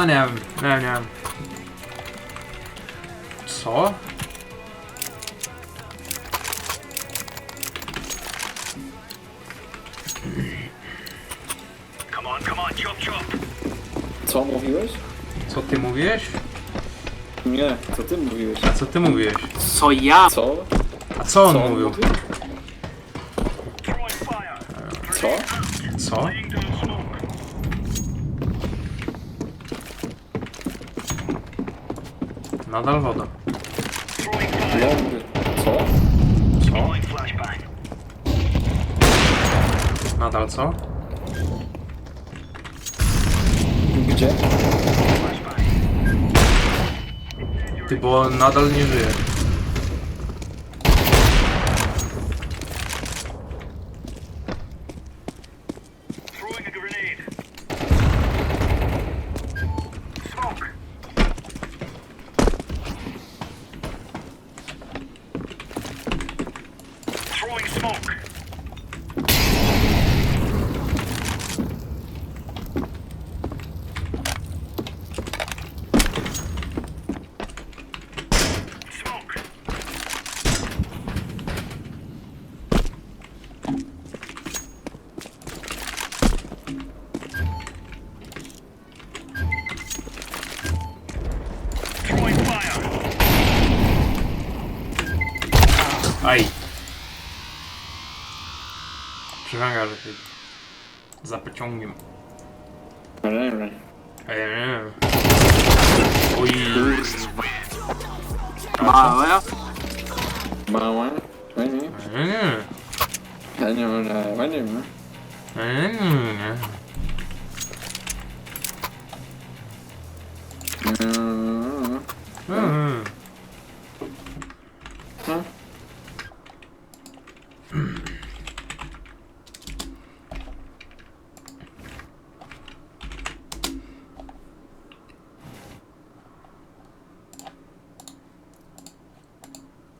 No nie wiem, nie wiem, nie wiem. Co? Co mówiłeś? Co ty mówiłeś? Nie, co ty mówiłeś? A co ty mówiłeś? Co ja? Co? A co on Co on mówił? mówił? Co? Co? Nadal woda. Co? Co? Nadal co? Gdzie? Ty, bo on nadal nie żyje. Aj! Przy hangarze siedzi. Za pociągiem. Ej, nie wiem. Oj. Małe? Mała? Ja nie. Nie, nie. Ja nie wiem, ja nie wiem. Nie, nie, nie. Mm. Mm. Hmm? Uh,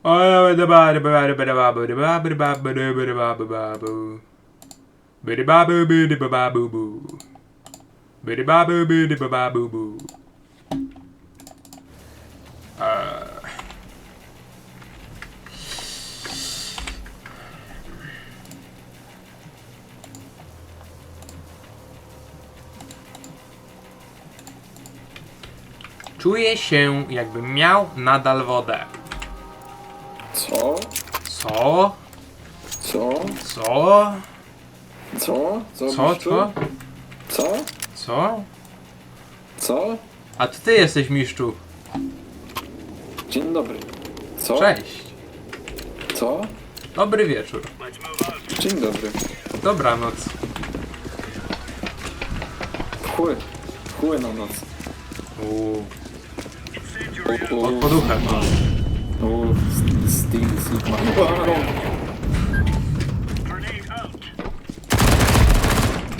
Czuję się, jakbym miał nadal wodę. Co? Co? Co? Co? Co? Co? Co? mistrzu? Co? Co? Co? Co? A to ty jesteś mistrzu. Dzień dobry. Co? Cześć. Co? Dobry wieczór. Dzień dobry. Dobranoc. Chły. Chły na noc. Uuu. Pod poduchem. u, Steel Sigma.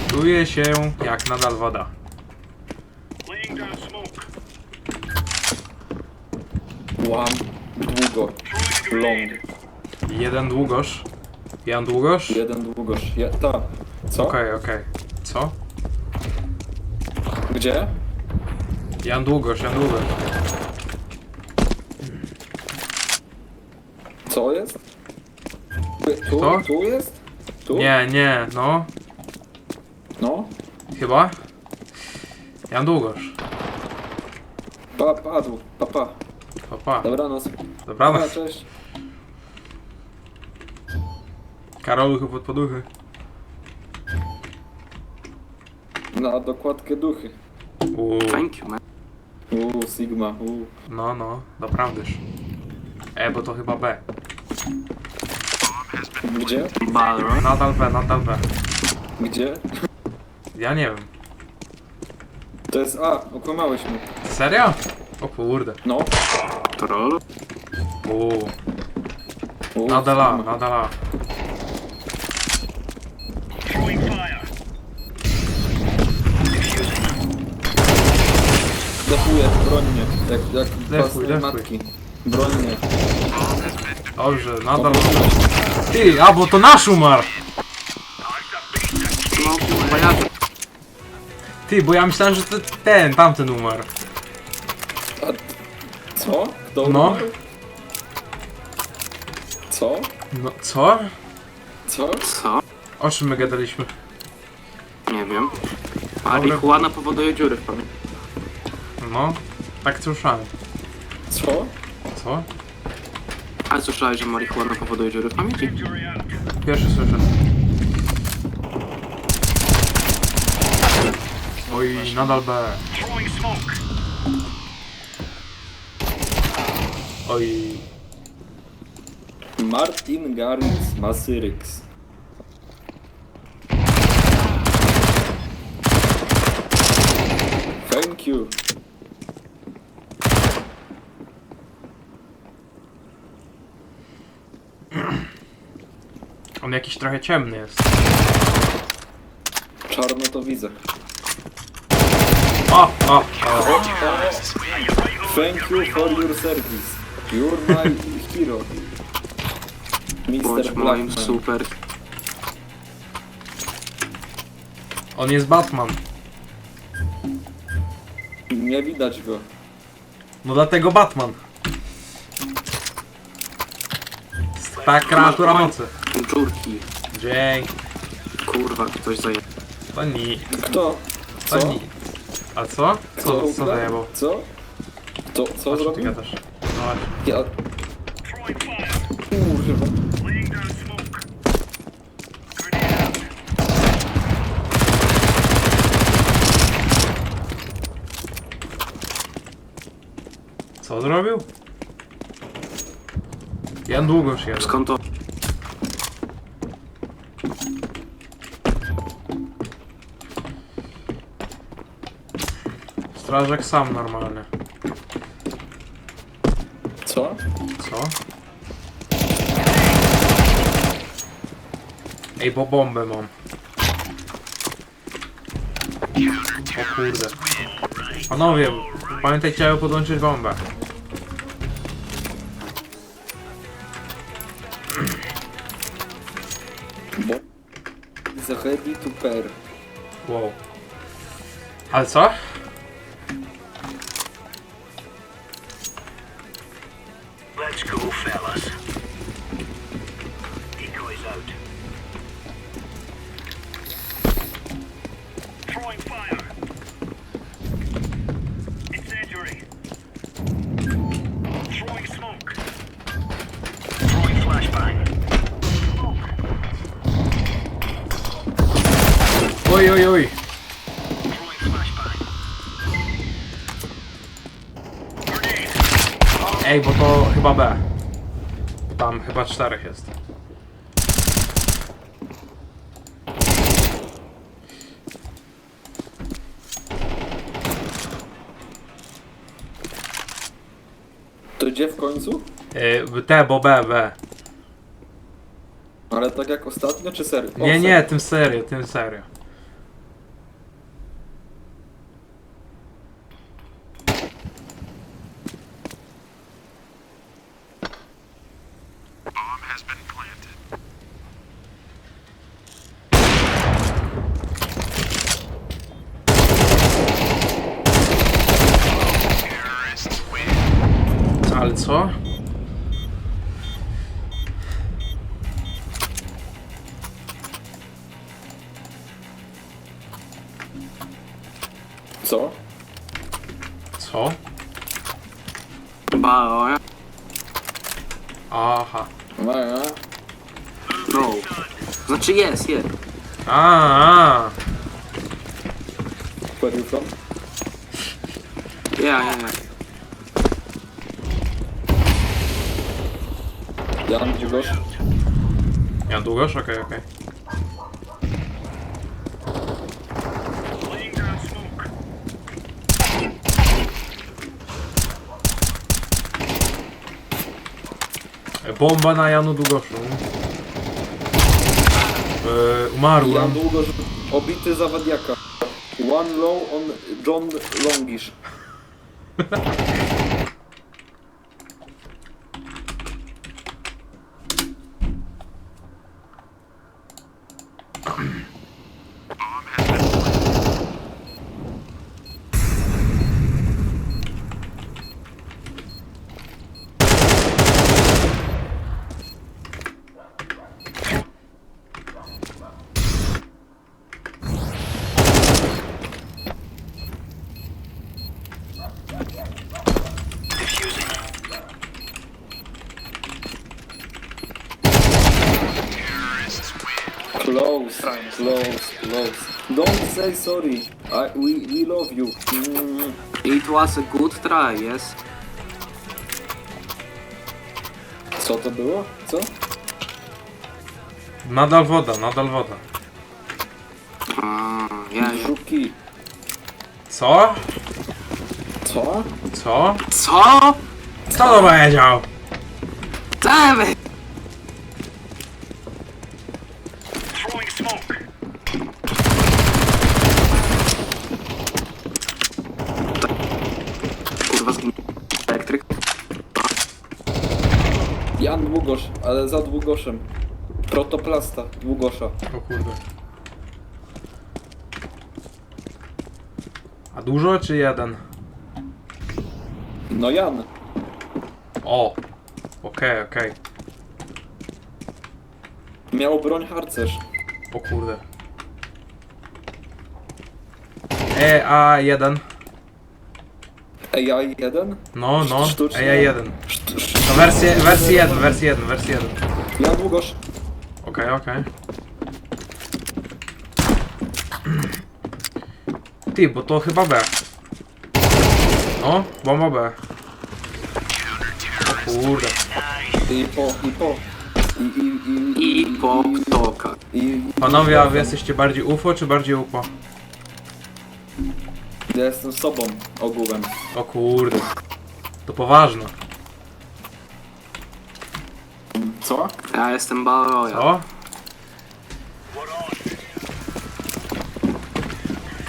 Czuję się jak nadal woda. Łam. Długo. Long. Jeden długosz. Jan długosz? Jeden długoż. Je, ta. Co? Okej, okej. Co? Gdzie? Jan długosz, Jan długosz. Co jest? Tu? Co? Tu jest? Tu? Nie, nie, no. No. Chyba? Jan długosz. Pa, padł. Pa, pa. Pa, pa. Dobranoc. Dobranoc. Pa, cześć. Karoluchy pod poduchy. Na dokładkę duchy. Uuu. Thank you, man. Uuu, Sigma. Uuu. No, no, doprawdyż. E, bo to chyba B. Gdzie? Balrog. Nadal B, nadal B. Gdzie? Ja nie wiem. To jest A. Okłamałeś mnie. Serio? O kurde. No. Troll? Uuu, U, nadal A, Sigma. nadal A. Defuję, broń mnie. Jak, jak Defuj, własnej defuj. matki. Broń mnie. Dobrze, nadal... Ty, a bo to nasz umarł! No kurwa, ja. Ty, bo ja myślałem, że to ten, tamten umarł. A... Co? Kto No. umarł? Co? No, co? Co? Co? O czym my gadaliśmy? Nie wiem. Marihuana powoduje dziury w pamięci. No, tak słyszałem. Co? Co? A słyszałeś, że marihuana powoduje dziury w pamięci? Pierwszy słyszę. Oj, nadal B. Oj. Martin Garrix Masyryx. Thank you. On jakiś trochę ciemny jest. Czarno to widzę. O, o, o. Thank you for your service. You're my hero. Bądź Mr. moim Blackman. super... On jest Batman. Nie widać go. No dlatego Batman. Ta kreatura mocy. Dziurki. Dzięki. Kurwa, ktoś zaje... Tak. To ni. Kto? To Co? ni. A co? Co, co ukradł? zajebał? Co? To, co O czym ty zrobił? gadasz? No właśnie. Ja... Kurwa. Co zrobił? Ja długo już jadę. Skąd to? Strażak sam normalny. Co? Co? Ej, bo bombę mam. O kurde. Panowie, pamiętajcie, aby podłączyć bombę. Bo... Ready to pair. Wow. Ale co? Oj, oj, oj. Ej, bo to chyba B. Tam chyba czterech jest. To gdzie w końcu? Yy, T, bo B, B. Ale tak jak ostatnio, czy serio? O, Nie, nie, tym serio, tym serio. Ale co? Co? Co? Ba, o, ja? Aha. A, a. No. Znaczy jest, jest. A, a. Where you from? Ja, ja, ja. Jan Dziugosz? Ja długoż? Okej, okej. Smoke. Bomba na Janu Długoszu. Yy, umarłem. Ja długo, że... Obity zawadiaka. One low on John Longish. Don't say sorry. I, we, we love you. Mm. It was a good try, yes? Co to było? Co? Nadal woda, nadal woda. A, ja, ja. Żuki. Co? Co? Co? Co? Co to powiedział? Damy! Throwing smoke. Kurwa, zginął. Elektryk. Jan Długosz, ale za Długoszem. Protoplasta Długosza. O kurde. A dużo czy jeden? No Jan. O! Okej, okej. Miał broń harcerz. O kurde. E, a jeden. AI 1? No, no. Sztuczne. E, a jeden. No wersję, wersję jeden, wersję jeden, wersję jeden. Jan Długosz. Okej, okej. Ty, bo to chyba B. No, bomba B. O kurde. I po, i po. I, i, i, I po ktoka. i, i Panowie, a wy jesteście bardziej UFO czy bardziej UPO? Ja jestem sobą ogółem. O kurde. To poważne. Co? Ja jestem Balroja. Co?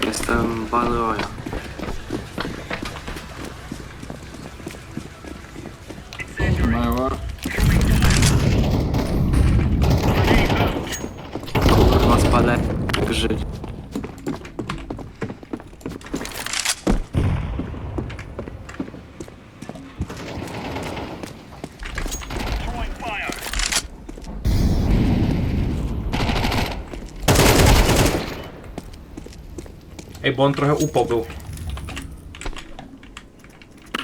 Jestem Balroja. Mała. Bo on trochę UPO był.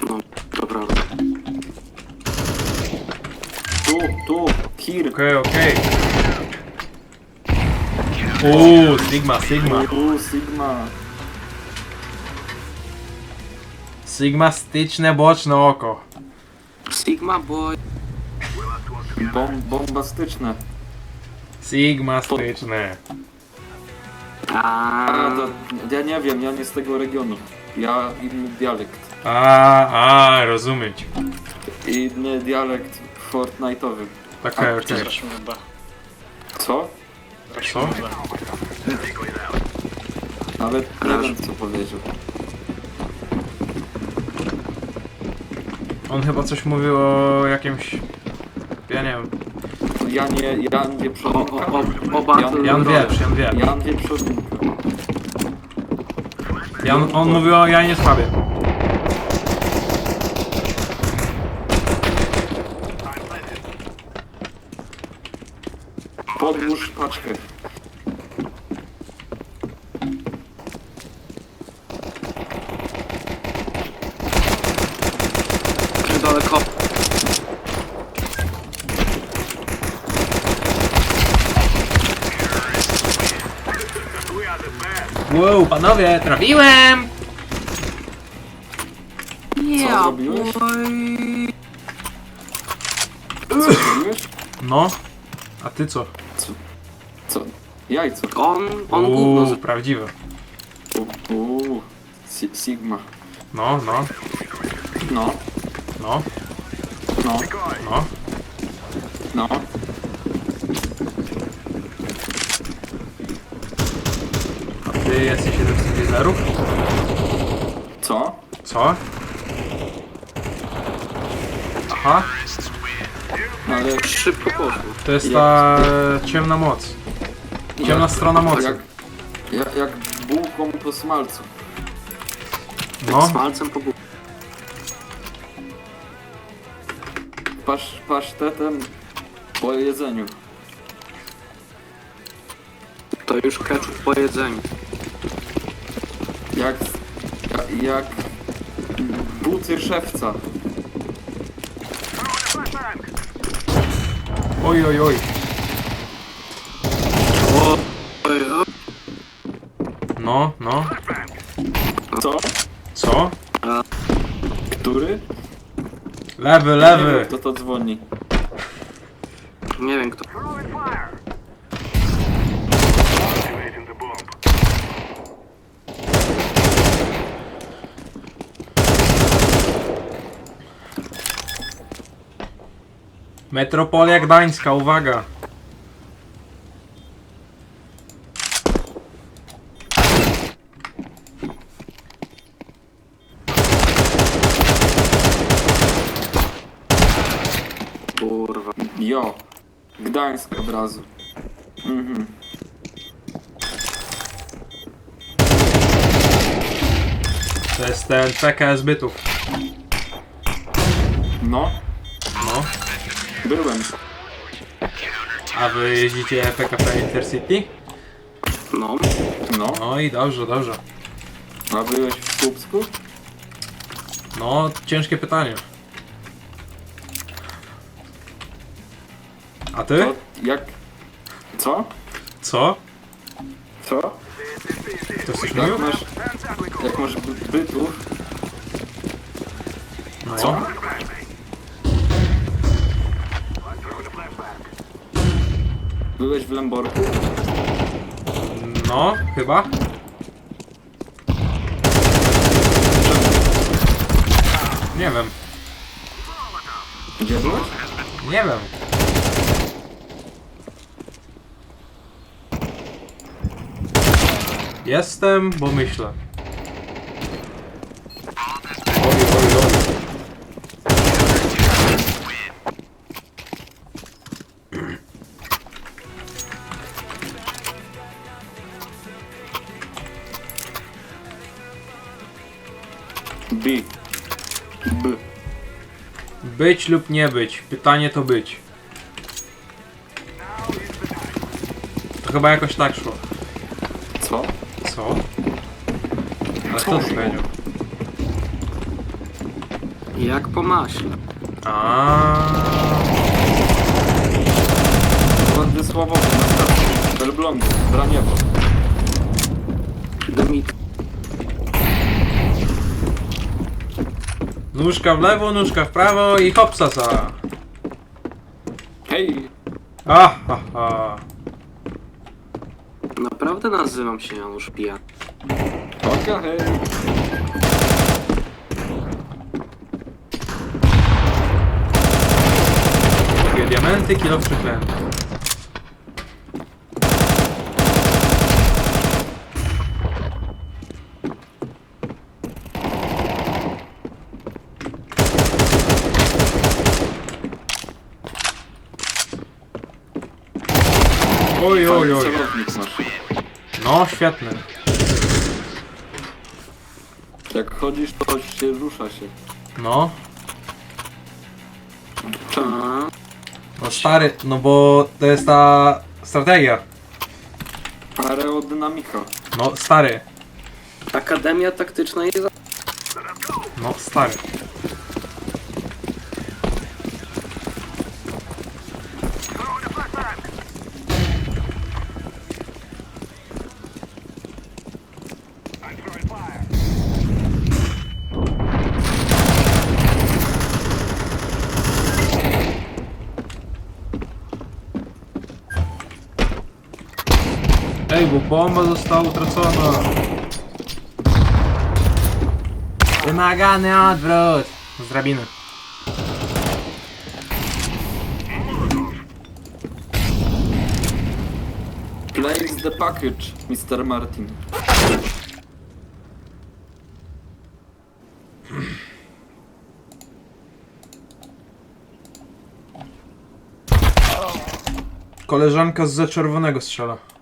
No, to prawda. Tu, tu, here. Okej, okej. Uuu, Sigma, Sigma. Tu, Sigma. Sigma styczne boczne oko. Sigma Boy. Bom, bombastyczne. Sigma styczne. A, A, to, ja nie wiem, ja nie z tego regionu. Ja inny dialekt. A, a, rozumieć. Inny dialekt Fortnite'owy. Okej, okej. Co? Co? Nawet nie wiem co powiedział. On chyba coś mówił o jakimś... Ja nie wiem. Jan nie, Jan o, wieprzowinka. o, o, o Battle Jan. Wieprz, Jan Wieprz. Jan wieprzowinka. Jan, on mówił o Janie Słabie. Podłóż paczkę. Pierdolę ko... We are the best. Wow, panowie, trafiłem! Yeah, zrobiłeś? Co zrobiłeś? No. A ty co? Co? Jajco. On, on gówno Uuu, z... prawdziwe. Uuu. Si Sigma. No, no, No, no, no. no. No. A ty jesteś Co? Co? Aha, Ale Szybko poszło. to jest ta ciemna moc. Ciemna jak- strona mocy. Jak, jak, jak bułką po smalcu. No, Z palcem po górze. Pasz, pasztetem po jedzeniu. To już ketchup po jedzeniu. Jak, jak, buty szewca. oj, oj, oj. No, no. Co? Co? Który? Lewy, lewy. kto to dzwoni. Nie wiem kto. Throwing fire. Activating the bomb. Metropolia Gdańska, uwaga. Kurwa. Jo. Gdańsk od razu. Mhm. To jest ten PKS bytów. No, No. Byłem. A wy jeździcie PKP Intercity? No. No, No i dobrze, dobrze. a byłeś w Słupsku? No, ciężkie pytanie. A ty? To jak... Co? Co? Co? To coś Jak masz... Jak masz by- bytów, No. Co? Byłeś w Lęborku? No, chyba. Nie wiem, Gdzie byłeś? nie wiem. Jestem, bo myślę. Być lub nie być. Pytanie to być. To chyba jakoś tak szło. Co? Co? Ale kto to powiedział? Jak po maśle. A. Władysławowy na stacji. Belblądy. Braniewo. Nóżka w lewo, nóżka w prawo i hopsasa. Hej! A, ha, ha. Naprawdę nazywam się Janusz Pijan. Oka, hej! Takie diamenty, kilo przyklęty. Oj, oj, oj. Celownik masz. No, świetny. Jak chodzisz, to się rusza się. No. No stary, no bo to jest ta strategia. Aerodynamika. No stary, Akademia Taktyczna jest za... no stary. Ej, bo bomba została utracona. Wymagany odwrót! Z drabiny. Place the package, Mr. Martin. Koleżanka z czerwonego strzela.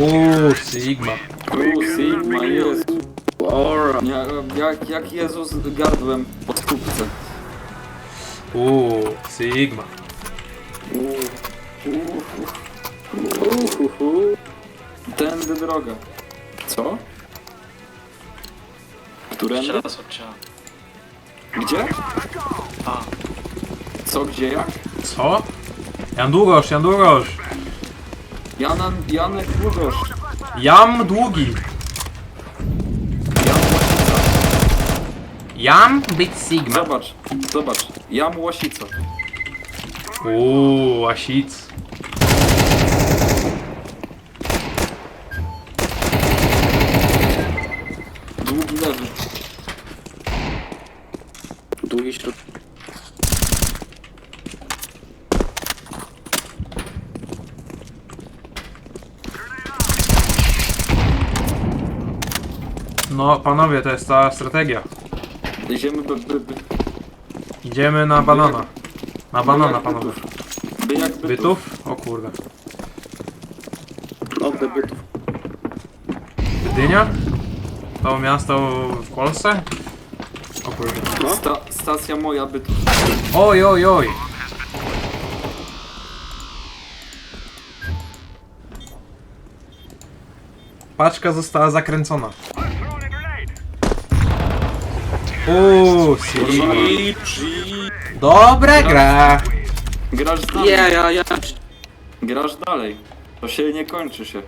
Uuu, Sigma. Uuu, Sigma, Jezu. Ora. Ja, jak, jak Jezus gardłem po stópce. Uuu, Sigma. Uuu. Tędy droga. Co? Którędy? raz odciąłem. Gdzie? A. Co, gdzie, jak? Co? Jan Długosz, Jan Długosz. Janan, Janek Długosz. Jam długi. Jan Łasica. Jam być Sigma. Zobacz, zobacz. Jam Łasica. Uuu, Asic. Długi lewy. Długi śród. No, panowie, to jest ta strategia. Idziemy by, by, by, Idziemy na banana. Na banana, panowie. by jak bytów. Bytów? O kurde. Oddaj bytów. Gdynia? To miasto w Polsce? O kurde. Sta, stacja moja bytów. Oj, oj, oj. Paczka została zakręcona. Uuu, Sigma. Dobra gra. Grasz dalej. Ja, ja, ja. Grasz dalej. To się nie kończy się.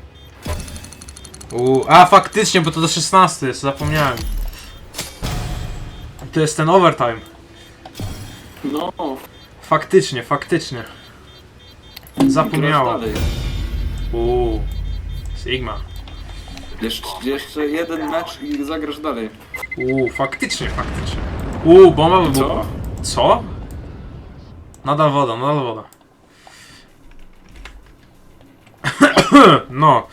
Uuu, a faktycznie, bo to do 16 jest, zapomniałem. To jest ten overtime. No, Faktycznie, faktycznie. grasz Zapomniałem. dalej. Uuu, Sigma. Jeszcze, jeszcze jeden mecz i zagrasz dalej. Uuu, faktycznie, faktycznie. Uuu, bomba wybuchła. Co? Co? Nadal woda, nadal woda. no.